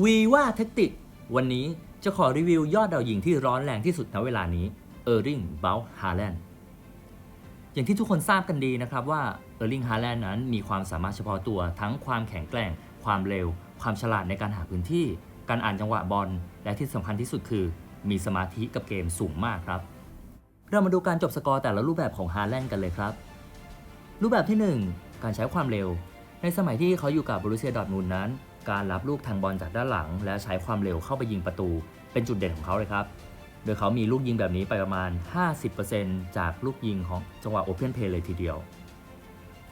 วีว่าแท็กติกวันนี้จะขอรีวิวยอดดาวยิงที่ร้อนแรงที่สุดณเวลานี้เออร์ริงเบลฮาแลนด์อย่างที่ทุกคนทราบกันดีนะครับว่าเออร์ริงฮาแลนด์นั้นมีความสามารถเฉพาะตัวทั้งความแข็งแกร่ง ความเร็ว ความฉลาดในการหาพื้นที่ การอ่านจังหวะบอล และที่สำคัญที่สุดคือ มีสมาธิกับเกมสูงมากครับ เรามาดูการจบสกอร์แต่ละรูปแบบของฮาแลนด์กันเลยครับ รูปแบบที่ 1 การใช้ความเร็ว ในสมัยที่เขาอยู่กับบรูเซียดอร์ทมุนด์นั้น การรับลูกทางบอลจากด้านหลัง และใช้ความเร็วเข้าไปยิงประตู เป็นจุดเด่นของเขาเลยครับ โดยเขามีลูกยิงแบบนี้ไปประมาณ 50%จากลูกยิงของจังหวะโอเพนเพลย์เลยทีเดียว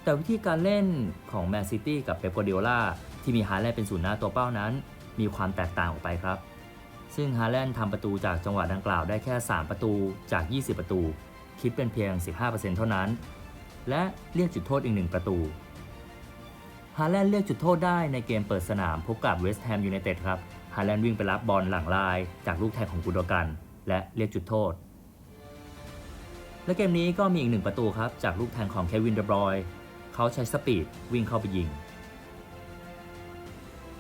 แต่วิธีการเล่นของแมนซิตี้กับเป๊ปกัวเดียล่าที่มีฮาแลนด์เป็นศูนย์หน้าตัวเป้านั้น มีความแตกต่างออกไปครับ ซึ่งฮาแลนด์ทำประตูจากจังหวะดังกล่าวได้แค่ 3 ประตูจาก 20 ประตู คิดเป็นเพียง 15%เท่านั้น และเรียกจุดโทษอีกหนึ่งประตู ฮาแลนด์เรียกจุดโทษได้ในเกมเปิดสนามพบกับเวสต์แฮมยูไนเต็ดครับฮาแลนด์วิ่งไปรับบอลหลังลาย จากลูกแทงของกุดกัน และเรียกจุดโทษ และเกมนี้ก็มีอีกหนึ่งประตูครับ จากลูกแทงของเควินเดบรอยเขาใช้สปีดวิ่งเข้าไปยิง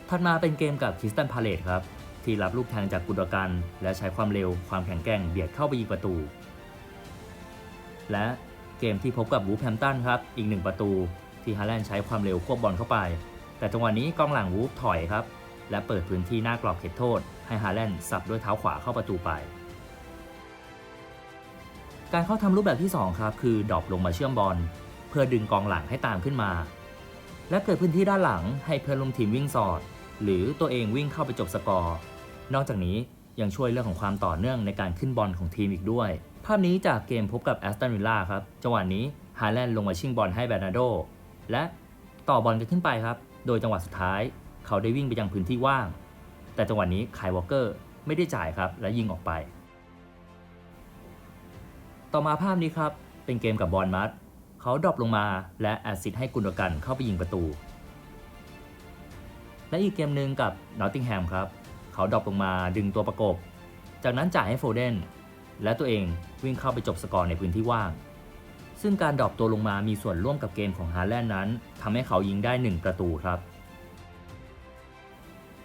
ถัดมาเป็นเกมกับคริสตันพาเลตครับที่รับลูกแทงจากกุดกัน และใช้ความเร็วความแข็งแกร่งเบียดเข้าไปยิงประตู และเกมที่พบกับวูแฮมตันครับอีกหนึ่งประตู ที่ฮาแลนด์ใช้ความเร็วควบบอลเข้าไป แต่จังหวะนี้กองหลังวูฟถอยครับ และเปิดพื้นที่หน้ากรอบเขตโทษ ให้ฮาแลนด์สับด้วยเท้าขวาเข้าประตูไป การเข้าทำรูปแบบที่ 2 ครับ คือดรอปลงมาเชื่อมบอล เพื่อดึงกองหลังให้ตามขึ้นมา และเกิดพื้นที่ด้านหลังให้เพื่อนร่วมทีมวิ่งสอด หรือตัวเองวิ่งเข้าไปจบสกอร์ นอกจากนี้ยังช่วยเรื่องของความต่อเนื่องในการขึ้นบอลของทีมอีกด้วย ภาพนี้จากเกมพบกับแอสตันวิลล่าครับ จังหวะนี้ฮาแลนด์ลงมาชิงบอลให้แบรนาโด และต่อบอลกันขึ้นไปครับ โดยจังหวะสุดท้าย เขาได้วิ่งไปยังพื้นที่ว่าง แต่จังหวะนี้ไคยวอลเกอร์ไม่ได้จ่ายครับและยิงออกไป ต่อมาภาพนี้ครับ เป็นเกมกับบอลมัดเขาดรอปลงมาและแอซิสต์ให้กุนดกันเข้าไปยิงประตู และอีกเกมหนึ่งกับนอตติงแฮมครับ เขาดรอปลงมาดึงตัวประกบ จากนั้นจ่ายให้โฟเดนและตัวเองวิ่งเข้าไปจบสกอร์ในพื้นที่ว่าง ซึ่งการดรอปตัวลงมามีส่วนร่วมกับเกมของฮาแลนด์นั้นทำให้เขายิงได้ 1 ประตูครับ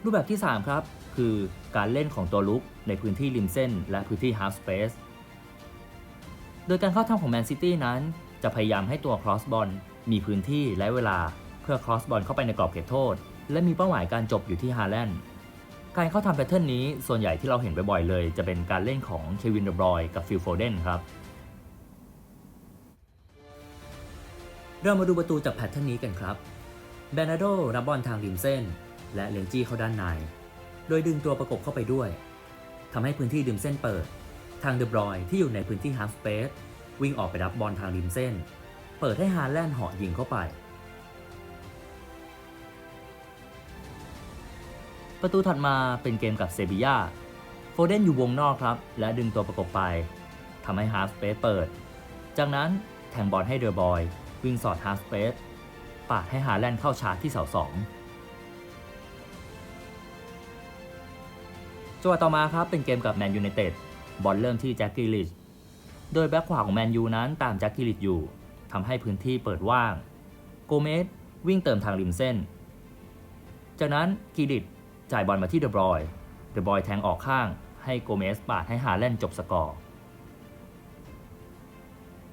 รูปแบบที่ 3 ครับ คือการเล่นของตัวลุกในพื้นที่ริมเส้น และพื้นที่ฮา f สเปซโดยการเข้าทำของแมนซิตี้นั้น จะพยายามให้ตัวครอสบอลมีพื้นที่และเวลาเพื่อครอสบอลเข้าไปในกรอบเขตโทษ และมีเป้าหมายการจบอยู่ที่ฮาแลนด์การเข้าทำแพทเทิร์นนี้ส่วนใหญ่ที่เราเห็นบ่อยๆเลย จะเป็นการเล่นของเควินเดบรอยกับฟิลโฟเดนครับ เรามาดูประตูจากแพทเทิร์นนี้กันครับแบนาโดรับบอลทางริมเส้น และเลนจี้เข้าด้านใน โดยดึงตัวประกบเข้าไปด้วยทำให้พื้นที่ริมเส้นเปิด ทางเดบรอยที่อยู่ในพื้นที่ฮา f สเปซวิ่งออกไปรับบอลทางริมเส้น เปิดให้ฮาแลนด์เหาะยิงเข้าไป ประตูถัดมาเป็นเกมกับเซบียาโฟเดนอยู่วงนอกครับ และดึงตัวประกบไปทำให้ฮา f สเปซเปิด จากนั้นแทงบอลให้เดอบอย วิ่งสอดฮา f สเปซปาดให้ฮาแลนเข้าชาร์จที่เสาสองจังหวะต่อมาครับเป็นเกมกับแมนยูไนเต็ดบอลเริ่มที่แจ็คกิลิชโดยแบ็คขวาของแมนยูนั้นตามแจ็คกิลิชอยู่ทำให้พื้นที่เปิดว่าง โกเมสวิ่งเติมทางริมเส้น จากนั้นกิลิชจ่ายบอลมาที่เดอบรอยเดอบรอยแทงออกข้างให้โกเมสปาดให้ฮาแลนจบสกอร์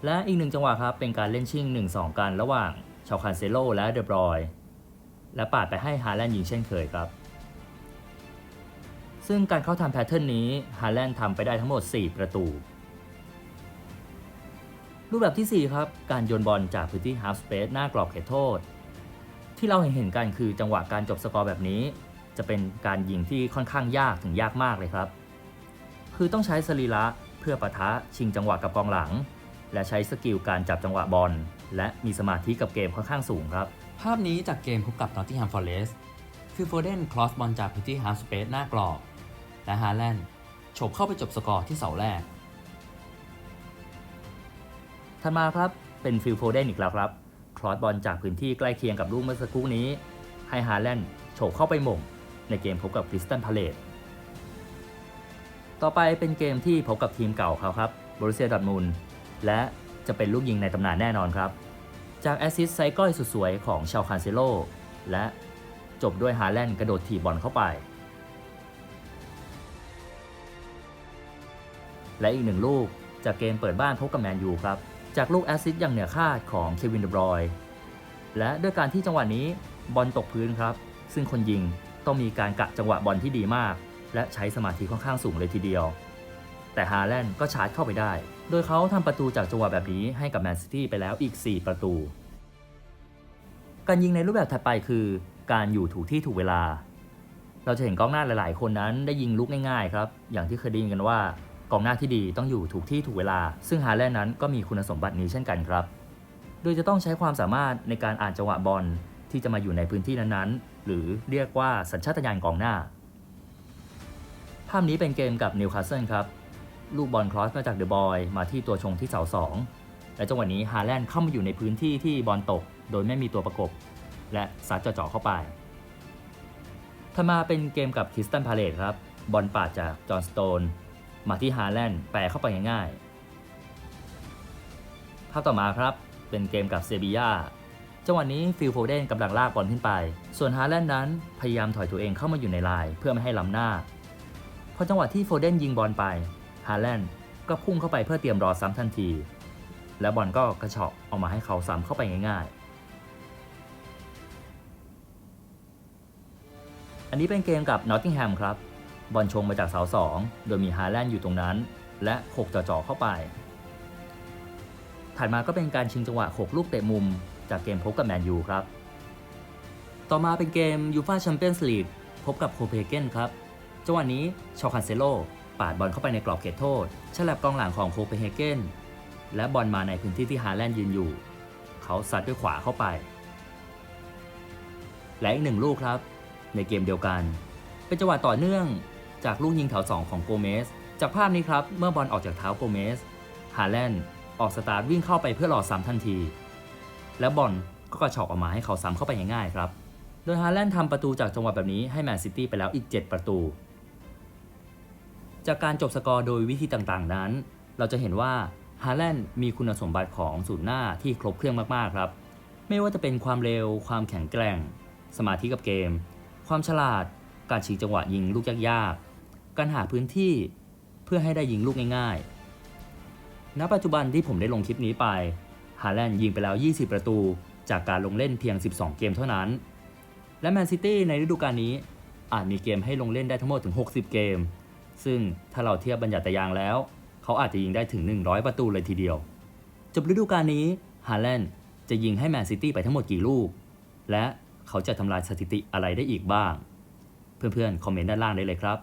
และอีกหนึ่งจังหวะครับ เป็นการเล่นชิ่ง 1-2 กันระหว่างชาวคานเซโลและเดบรอยและปาดไปให้ฮาแลนด์ยิงเช่นเคยครับ ซึ่งการเข้าทำแพทเทิร์นนี้ฮาแลนด์ทำไปได้ทั้งหมด 4 ประตู รูปแบบที่ 4 ครับ การโยนบอลจากพื้นที่ฮา f สเปซหน้ากรอบเขตโทษ ที่เราเห็นเห็นกันคือจังหวะการจบสกอร์แบบนี้ จะเป็นการยิงที่ค่อนข้างยากถึงยากมากเลยครับ คือต้องใช้สรีระเพื่อปะทะชิงจังหวะกับกองหลัง และใช้สกิลการจับจังหวะบอล และมีสมาธิกับเกมค่อนข้างสูงครับ ภาพนี้จากเกมพบกับ Nottingham Forest ฟิลโฟเดนคลอสบอลจากพื้นที่ฮา f สเปซหน้ากรอบและฮาแลนด์โฉบเข้าไปจบสกอร์ที่เสาแรกถัดมาครับเป็นฟิลโฟเดนอีกแล้วครับคลอสบอลจากพื้นที่ใกล้เคียงกับลูกเมื่อสักครู่นี้ ให้ฮาแลนด์โฉบเข้าไปหม่งในเกมพบกับคริสตันพาเลตต่อไปเป็นเกมที่พบกับทีมเก่าเขาครับบรูเซียดอร์ทมุนด์ และจะเป็นลูกยิงในตำนานแน่นอนครับ จากแอสซิสไซก้อยสุดสวยของชาวคานเซโลและจบด้วยฮาแลนด์กระโดดถีบบอลเข้าไป และอีกหนึ่งลูกจากเกมเปิดบ้านพบกับแมนยูครับ จากลูกแอสซิสอย่างเหนือคาดของเควินเดบรอยและด้วยการที่จังหวะนี้บอลตกพื้นครับ ซึ่งคนยิงต้องมีการกะจังหวะบอลที่ดีมาก และใช้สมาธิค่อนข้างสูงเลยทีเดียว แต่ฮาแลนด์ก็ชาร์จเข้าไปได้ โดยเขาทำประตูจากจังหวะแบบนี้ให้กับแมนซิตี้ไปแล้วอีก 4 ประตู การยิงในรูปแบบถัดไปคือการอยู่ถูกที่ถูกเวลา เราจะเห็นกองหน้าหลาย ๆ คนนั้นได้ยิงลุกง่ายๆครับ อย่างที่เคยได้ยินกันว่ากองหน้าที่ดีต้องอยู่ถูกที่ถูกเวลา ซึ่งฮาแลนด์นั้นก็มีคุณสมบัตินี้เช่นกันครับ โดยจะต้องใช้ความสามารถในการอ่านจังหวะบอลที่จะมาอยู่ในพื้นที่นั้นๆ หรือเรียกว่าสัญชาตญาณกองหน้า ภาพนี้เป็นเกมกับนิวคาสเซิลครับ ลูกบอลครอสมาจากเดอะบอยมาที่ตัวชงที่เสาสองและจังหวะนี้ฮาแลนด์เข้ามาอยู่ในพื้นที่ที่บอลตก โดยไม่มีตัวประกบ และซัดเจาะเข้าไปถัดมาเป็นเกมกับคริสตันพาเลตครับ บอลปาดจากจอห์นสโตน มาที่ฮาแลนด์แปรเข้าไปง่ายๆภาพต่อมาครับเป็นเกมกับเซบียาจังหวะนี้ฟิลโฟเดนกำลังลากบอลขึ้นไป ส่วนฮาแลนด์นั้นพยายามถอยตัวเองเข้ามาอยู่ในลายเพื่อไม่ให้ล้ำหน้าพอจังหวะที่โฟเดนยิงบอลไป ฮาแลนด์ก็พุ่งเข้าไปเพื่อเตรียมรอซ้ำทันที และบอลก็กระเฉาะออกมาให้เขาซ้ำเข้าไปง่ายๆ อันนี้เป็นเกมกับนอตติงแฮมครับ บอลชงมาจากเสาสองโดยมีฮาแลนด์อยู่ตรงนั้น และหกจ่อๆเข้าไป ถัดมาก็เป็นการชิงจังหวะ6ลูกเตะมุม จากเกมพบกับแมนยูครับ ต่อมาเป็นเกมยูฟาแชมเปี้ยนส์ลีกพบกับโคเปนเฮเกนครับจังหวะนี้ชอคันเซโล ปาดบอลเข้าไปในกรอบเขตโทษฉลับกองหลังของโคเปนเฮเกนและบอลมาในพื้นที่ที่ฮาแลนด์ยืนอยู่ เขาซัดด้วยขวาเข้าไป และอีกหนึ่งลูกครับ ในเกมเดียวกัน เป็นจังหวะต่อเนื่องจากลูกยิงแถว2ของโกเมสจากภาพนี้ครับเมื่อบอลออกจากเท้าโกเมสฮาแลนด์ออกสตาร์ทวิ่งเข้าไปเพื่อรอซ้ำทันที แล้วบอลก็กระชอกออกมาให้เขาซ้ำเข้าไปง่ายๆครับ โดยฮาแลนด์ทำประตูจากจังหวะแบบนี้ให้แมนซิตี้ไปแล้วอีก 7 ประตู จากการจบสกอร์โดยวิธีต่างๆนั้น เราจะเห็นว่าฮาแลนด์มีคุณสมบัติของศูนย์หน้าที่ครบเครื่องมากๆครับ ไม่ว่าจะเป็นความเร็ว ความแข็งแกร่ง สมาธิกับเกม ความฉลาด การฉีกจังหวะยิงลูกยากๆ การหาพื้นที่เพื่อให้ได้ยิงลูกง่ายๆ ณ ปัจจุบันที่ผมได้ลงคลิปนี้ไป ฮาแลนด์ยิงไปแล้ว 20 ประตู จากการลงเล่นเพียง 12 เกมเท่านั้น และแมนซิตี้ในฤดูกาลนี้อาจมีเกมให้ลงเล่นได้ทั้งหมดถึง 60 เกม ซึ่งถ้าเราเทียบบรรยัติตารางแล้ว เขาอาจจะยิงได้ถึง 100 ประตูเลยทีเดียว จบฤดูกาลนี้ฮาแลนด์จะยิงให้แมนซิตี้ไปทั้งหมดกี่ลูก และเขาจะทำลายสถิติอะไรได้อีกบ้าง เพื่อนๆ คอมเมนต์ด้านล่างได้เลยครับ